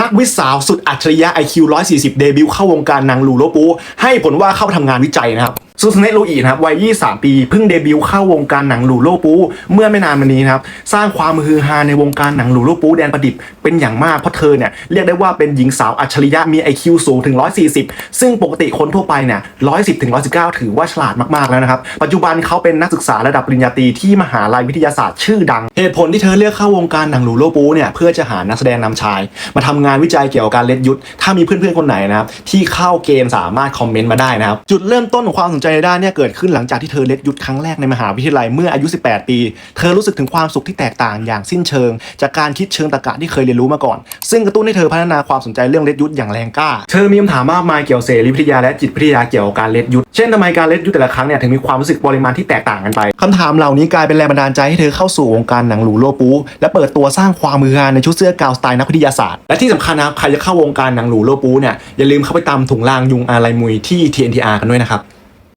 นักวิสาวสุดอัจฉริยะ IQ 140 เดบิวต์เข้าวงการนางลูโลปูให้ผลว่าเข้าทำงานวิจัยนะครับ ซูซเนตโลอีนะครับวัย 23 ปี เพิ่งเดบิวต์เข้าวงการหนังหลูโลปู เมื่อไม่นานมานี้นะครับ สร้างความฮือฮาในวงการหนังหลูโลปูแดนประดิษฐ์เป็นอย่างมาก เพราะเธอเนี่ย เรียกได้ว่าเป็นหญิงสาวอัจฉริยะมี IQ สูงถึง 140 ซึ่งปกติคนทั่วไปเนี่ย 110 ถึง 119 ถือว่าฉลาดมากๆแล้วนะครับ ปัจจุบันเขาเป็นนักศึกษาระดับปริญญาตรีที่มหาลัยวิทยาศาสตร์ชื่อดัง เหตุผลที่เธอเลือกเข้าวงการหนังหลูโลปูเนี่ยเพื่อจะหานักแสดงนำชาย มาทำงานวิจัยเกี่ยวกับการเล็ดยุทธถ้ามีเพื่อนๆคนไหนนะครับที่เข้าเกณฑ์สามารถคอมเมนต์มาได้นะครับจุดเริ่มต้นของความสนใจในด้านเนี่ยเกิดขึ้นหลังจากที่เธอเล็ดยุทธครั้งแรกในมหาวิทยาลัยเมื่ออายุ 18 ปี เธอรู้สึกถึงความสุขที่แตกต่างอย่างสิ้นเชิง จากการคิดเชิงตรรกะที่เคยเรียนรู้มาก่อน ซึ่งกระตุ้นให้เธอพัฒนาความสนใจเรื่องเล็ดยุทธอย่างแรงกล้า เธอมีคำถามมากมายเกี่ยวเสรีวิทยาและจิตวิทยาเกี่ยวกับการเล็ดยุทธเช่นทำไมการเล็ดยุทธแต่ละครั้งเนี่ยถึงมีความรู้สึกปริมาณที่แตกต่างกันไปคำถามเหล่านี้กลายเป็นแรงบันดาลใจให้เธอเข้าสู่วงการหนังหลูโลปูและเปิดตัวสร้างความมือฮาในชุดเสื้อกาวสไตล์นักวิทยาศาสตร์และที่สำคัญนะครับใครจะเข้าวงการหนังหลูโลปูเนี่ยอย่าลืมเข้าไปตามถุงลางยุงอาลายมุยที่ TNTR กันด้วยนะครับ